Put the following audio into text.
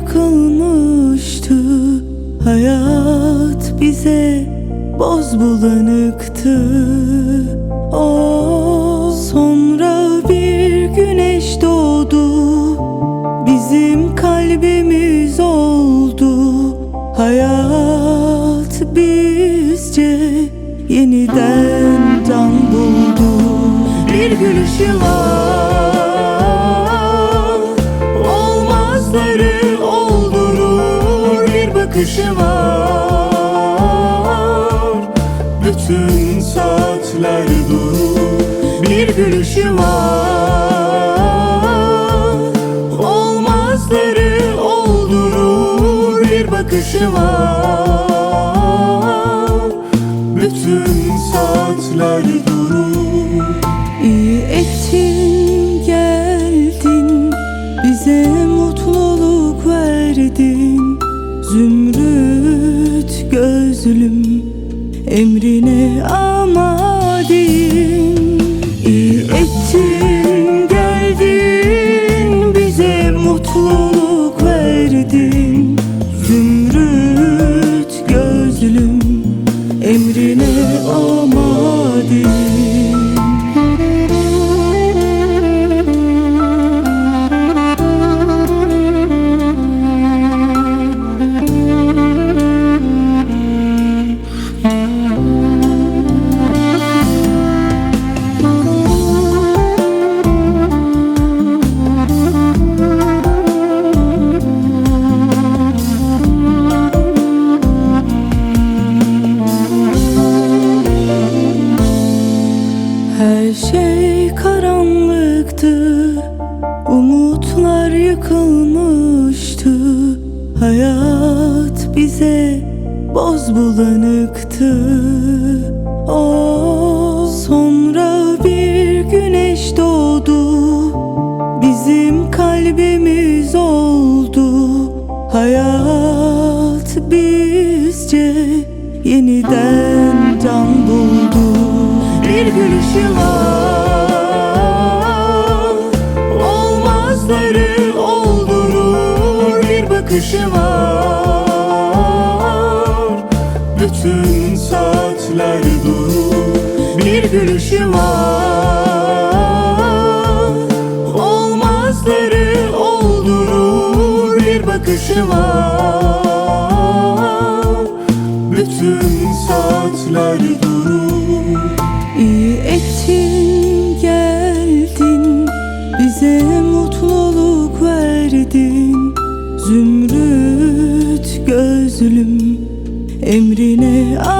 yıkılmıştı Hayat bize boz bulanıktı. O sonra bir güneş doğdu. Bizim kalbimiz oldu. Hayat bizce yeniden can buldu. Bir gülüşüm var Olmazları bakışı var. Bütün saatler durur Bir gülüşü var. Olmazları oldurur Bir bakışı var. Bütün saatler durur. İyi ettin boz bulanıktı. O Sonra bir güneş doğdu. Bizim kalbimiz oldu. Hayat bizce yeniden can buldu. Bir gülüşü var. Olmazları oldurur Bir Bütün saatler durur Bir gülüşü var. Olmazları oldurur Bir bakışı var. Bütün saatler durur. İyi ettin geldin Bize mutluluk verdin. Zümrüt Emrine amadeyim